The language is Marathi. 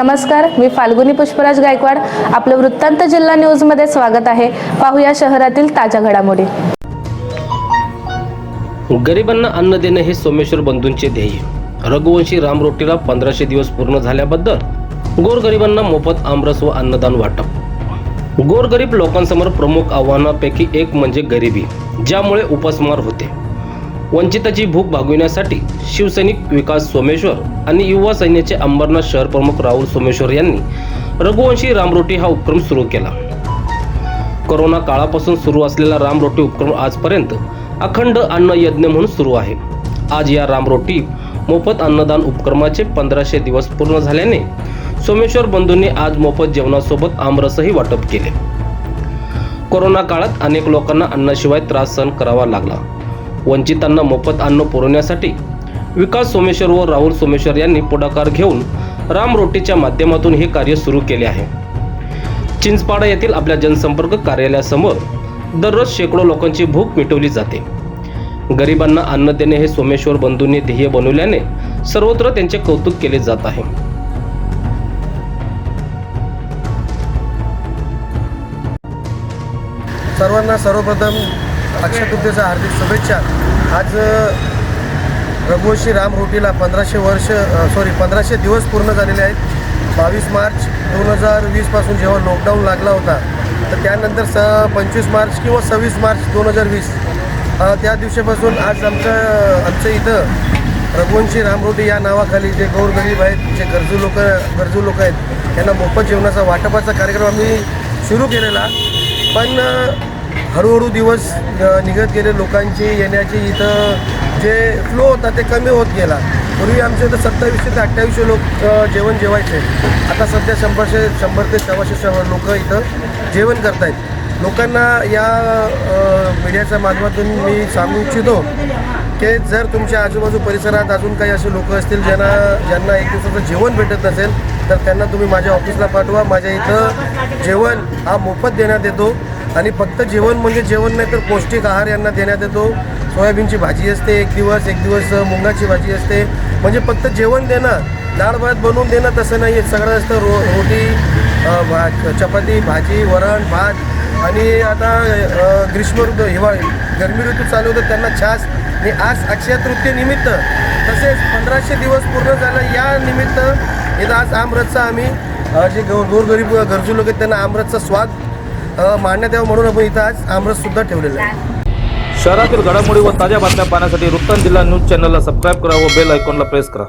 नमस्कार मी फाल्गुनी पुष्पराज गायकवाड. आपलं वृत्तांत जिल्हा न्यूजमध्ये स्वागत आहे. पाहूया शहरातील ताज्या घडामोडी. गरिबांना अन्न देणे हे सोमेश्वर बंधूंचे ध्येय. रघुवंशी रामरोटीला पंधराशे दिवस पूर्ण झाल्याबद्दल गोरगरिबांना मोफत आमरस व अन्नदान वाटप. गोरगरीब लोकांसमोर प्रमुख आव्हानापैकी एक म्हणजे गरिबी ज्यामुळे उपासमार होते. वंचिताची भूक भागविण्यासाठी शिवसैनिक विकास सोमेश्वर आणि युवा सैन्याचे अंबरनाथ शहर प्रमुख राहुल सोमेश्वर यांनी रघुवंशी रामरोटी हा उपक्रम सुरू केला. कोरोना काळापासून सुरू असलेला रामरोटी उपक्रम आजपर्यंत अखंड अन्न यज्ञ म्हणून सुरू आहे. आज या रामरोटी मोफत अन्नदान उपक्रमाचे पंधराशे दिवस पूर्ण झाल्याने सोमेश्वर बंधूंनी आज मोफत जेवणासोबत आमरसही वाटप केले. कोरोना काळात अनेक लोकांना अन्नाशिवाय त्रास सहन करावा लागला. वंचितांना मोफत अन्न पुरवण्यासाठी विकास सोमेश्वर व राहुल सोमेश्वर यांनी पुढाकार घेऊन रामरोटीच्या माध्यमातून हे कार्य सुरू केले आहे. चिंचपाडा येथील आपल्या जनसंपर्क कार्यालयासमोर दररोज शेकडो लोकांची भूक मिटवली जाते. गरिबांना अन्न देणे हे सोमेश्वर बंधूंनी ध्येय बनवल्याने सर्वत्र त्यांचे कौतुक केले जात आहे. सर्वांना सर्वप्रथम अक्षय हार्दिक शुभेच्छा. आज रघुवंशी राम रोटीला पंधराशे वर्ष सॉरी पंधराशे दिवस पूर्ण झालेले आहेत. बावीस मार्च दोन हजार वीसपासून जेव्हा लॉकडाऊन लागला होता तर त्यानंतर स पंचवीस मार्च किंवा सव्वीस मार्च दोन हजार वीस त्या दिवशीपासून आज आमचं आमच्या इथं रघुवंशी रामरोटी या नावाखाली जे गौरगरीब आहेत जे गरजू लोक गरजू लोक आहेत त्यांना मोफत जेवणाचा वाटपाचा कार्यक्रम आम्ही सुरू केलेला. पण हळूहळू दिवस निघत गेले. लोकांची येण्याची इथं जे फ्लो होता ते कमी होत गेला. पूर्वी आमच्या इथं सत्तावीसशे ते अठ्ठावीसशे लोक जेवण जेवायचे. आता सध्या शंभरशे शंभर ते सव्वाशे लोक इथं जेवण करतायत. लोकांना या मीडियाच्या माध्यमातून मी सांगू इच्छितो की जर तुमच्या आजूबाजू परिसरात अजून काही असे लोक असतील ज्यांना ज्यांना एक दिवसाचं जेवण भेटत नसेल तर त्यांना तुम्ही माझ्या ऑफिसला पाठवा. माझ्या इथं जेवण हा मोफत देण्यात येतो. आणि फक्त जेवण म्हणजे जेवण नाही तर पौष्टिक आहार यांना देण्यात येतो. सोयाबीनची भाजी असते एक दिवस एक दिवस मुंगाची भाजी असते. म्हणजे फक्त जेवण देणं डाळ भात बनवून देणं तसं नाही आहे. सगळं असतं रो रोटी भा चपाती भाजी वरण भात आणि आता ग्रीष्म ऋतू हिवाळी गरमी ऋतू चालू होतं त्यांना छास आणि आज अक्षय तृतीयेनिमित्त तसेच पंधराशे दिवस पूर्ण झालं या निमित्त इथं आज आमरसचा आम्ही जे गौ गोरगरीब गरजू लोक आहेत त्यांना आमरसचा स्वाद मांडण्यात यावं म्हणून आपण इथं आज आमरससुद्धा ठेवलेलं आहे. शहरातील घडामोडी व ताज्या बातम्या पाहण्यासाठी वृत्तांत जिल्हा न्यूज चॅनलला सबस्क्राईब करा व बेल आयकॉनला प्रेस करा.